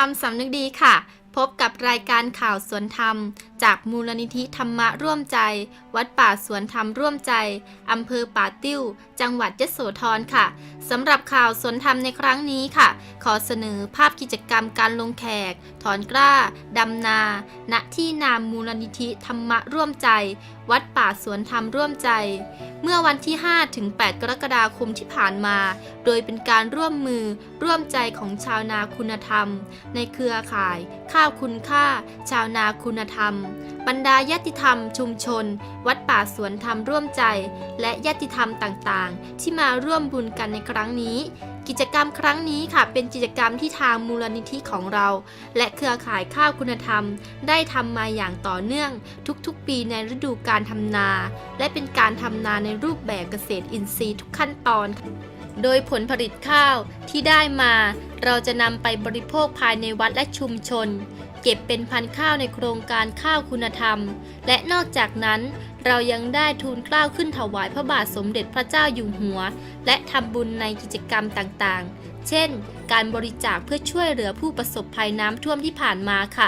ทำสำนึกดีค่ะพบกับรายการข่าวสวนธรรม จากมูลนิธิธรรมะร่วมใจ วัดป่าสวนธรรมร่วมใจ อำเภอป่าติ้ว จังหวัดยโสธรค่ะ สำหรับข่าวสวนธรรมในครั้งนี้ค่ะ ขอเสนอภาพกิจกรรมการลงแขก ถอนกล้า ดำนา ณ ที่นามมูลนิธิธรรมะร่วมใจ วัดป่าสวนธรรมร่วมใจ เมื่อวันที่ 5 ถึง 8 กรกฎาคมที่ผ่านมา โดยเป็นการร่วมมือร่วมใจของชาวนาคุณธรรม ในเครือข่ายข้าวคุณค่า ชาวนาคุณธรรม บรรดาญาติธรรม ชุมชน วัดป่าสวนธรรมร่วมใจ และญาติธรรมต่างๆ ที่มาร่วมบุญกันในครั้งนี้ กิจกรรมครั้งนี้ค่ะ เป็นกิจกรรมที่ทางมูลนิธิของเรา และเครือข่ายข้าวคุณธรรม ได้ทำมาอย่างต่อเนื่อง ทุกๆ ปีในฤดูการทำนา และเป็นการทำนาในรูปแบบเกษตรอินทรีย์ทุกขั้นตอน โดยผลผลิตข้าวที่ได้มา เราจะนำไปบริโภคภายในวัดและชุมชน เก็บเป็นพันธุ์ข้าวในโครงการข้าวคุณธรรม และนอกจากนั้นเรายังได้ทูลเกล้าขึ้นถวายพระบาทสมเด็จพระเจ้าอยู่หัว และทำบุญในกิจกรรมต่างๆ เช่น การบริจาคเพื่อช่วยเหลือผู้ประสบภัยน้ำท่วมที่ผ่านมาค่ะ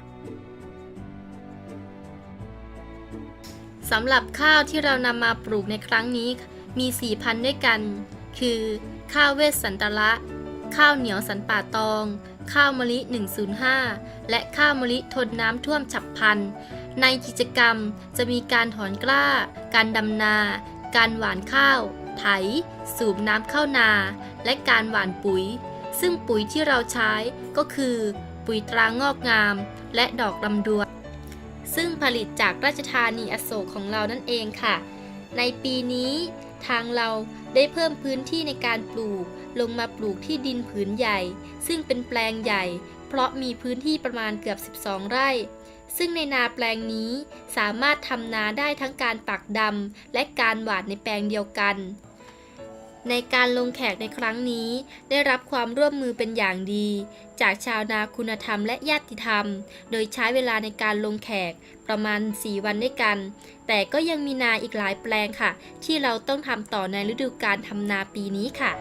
สำหรับข้าวที่เรานำมาปลูกในครั้งนี้มี 4 พันธุ์ด้วยกัน คือ ข้าวเวสสันตละ ข้าวเหนียวสันป่าตอง ข้าวมะลิ 105 และข้าวมะลิทนน้ำท่วมฉับพลัน ในกิจกรรมจะมีการถอนกล้า การดำนา การหว่านข้าว ไถ สูบน้ำเข้านา และการหว่านปุ๋ย ซึ่งปุ๋ยที่เราใช้ก็คือ ปุ๋ยตรางอกงาม และดอกลำดวนซึ่งผลิตจากราชธานีอโศกของเรานั่นเองค่ะ ในปีนี้ทางเราได้เพิ่มพื้นที่ในการปลูกลงมาปลูกที่ดินผืนใหญ่ ซึ่งเป็นแปลงใหญ่ เพราะมีพื้นที่ประมาณเกือบ 12 ไร่ ซึ่งในนาแปลงนี้สามารถทำนาได้ทั้งการปักดำและการหว่านในแปลงเดียวกัน ในการลงแขกในครั้งนี้ ได้รับความร่วมมือเป็นอย่างดี จากชาวนาคุณธรรมและญาติธรรม โดยใช้เวลาในการลงแขกประมาณ 4 วันด้วยกัน แต่ก็ยังมีนาอีกหลายแปลงค่ะ ที่เราต้องทำต่อในฤดูการทำนาปีนี้ค่ะ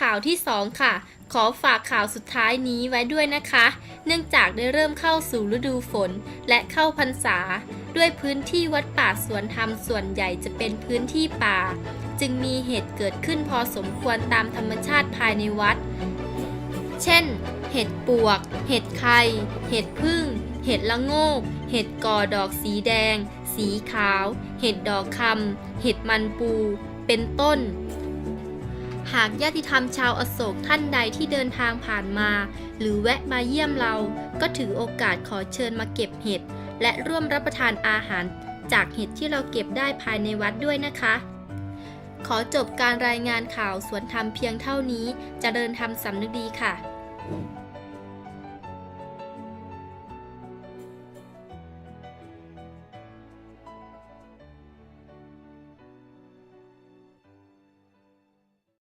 ข่าวที่ 2 ค่ะ ขอฝากข่าวสุดท้ายนี้ไว้ด้วยนะคะ เนื่องจากได้เริ่มเข้าสู่ฤดูฝนและเข้าพรรษา ด้วยพื้นที่วัดป่าสวนธรรมส่วนใหญ่จะเป็นพื้นที่ป่า จึงมีเหตุเกิดขึ้นพอสมควรตามธรรมชาติภายในวัด เช่น เห็ดปวก เห็ดไข่ เห็ดพึ่ง เห็ดละโงก เห็ดกอดอกสีแดง สีขาว เห็ดดอกคำเห็ดมันปู เป็นต้น หากญาติธรรมชาวอโศกท่านใดที่เดินทางผ่านมา หรือแวะมาเยี่ยมเรา ก็ถือโอกาสขอเชิญมาเก็บเห็ด และร่วมรับประทานอาหาร จากเห็ดที่เราเก็บได้ภายในวัดด้วยนะคะ ขอจบการรายงานข่าวสวนธรรมเพียงเท่านี้เจะเดินทำสำนึกดีค่ะ